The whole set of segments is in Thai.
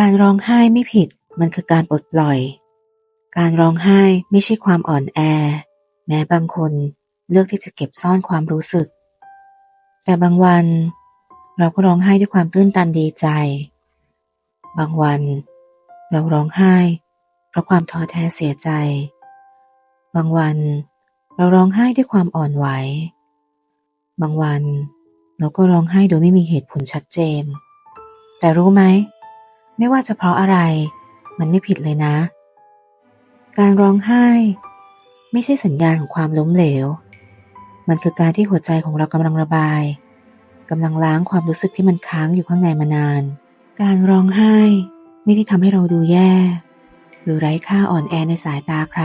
การร้องไห้ไม่ผิด มันคือการปลดปล่อย การร้องไห้ไม่ใช่ความอ่อนแอ แม้บางคนเลือกที่จะเก็บซ่อนความรู้สึก แต่บางวัน เราก็ร้องไห้ด้วยความตื้นตันดีใจ บางวัน เราร้องไห้ เพราะความท้อแท้เสียใจ บางวัน เราร้องไห้ด้วยความอ่อนไหว บางวัน เราก็ร้องไห้โดยไม่มีเหตุผลชัดเจน แต่รู้ไหม ไม่ว่าจะเพราะอะไร มันไม่ผิดเลยนะ การร้องไห้ ไม่ใช่สัญญาณของความล้มเหลว มันคือการที่หัวใจของเรากำลังระบายกำลังล้างความรู้สึกที่มันค้างอยู่ข้างในมานาน การร้องไห้ไม่ได้ทำให้เราดูแย่ หรือไร้ค่าอ่อนแอในสายตาใคร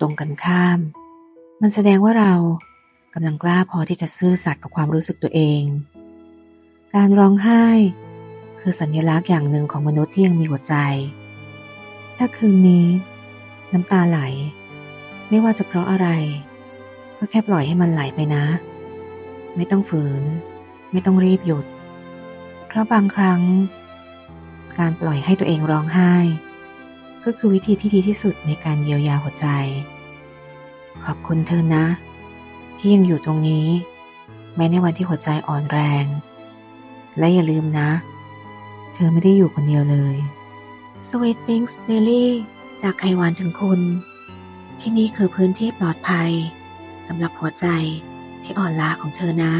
ตรงกันข้าม มันแสดงว่าเรากำลังกล้าพอที่จะซื่อสัตย์กับความรู้สึกตัวเอง การร้องไห้ คือสัญลักษณ์อย่างหนึ่งของมนุษย์ที่ยังมีหัวใจ ถ้าคืนนี้ น้ำตาไหล ไม่ว่าจะเพราะอะไร ก็แค่ปล่อยให้มันไหลไปนะ ไม่ต้องฝืน ไม่ต้องรีบหยุด เพราะบางครั้ง การปล่อยให้ตัวเองร้องไห้ ก็คือวิธีที่ดีที่สุดในการเยียวยาหัวใจ ขอบคุณเธอนะ ที่ยังอยู่ตรงนี้ แม้ในวันที่หัวใจอ่อนแรงและอย่าลืมนะ ธอไม่ได้อยู่คนเดียวเลย Sweet Things Daily จากไขหวานถึงคุณ ที่นี่คือพื้นที่ปลอดภัยสำหรับหัวใจที่อ่อนล้าของเธอนะ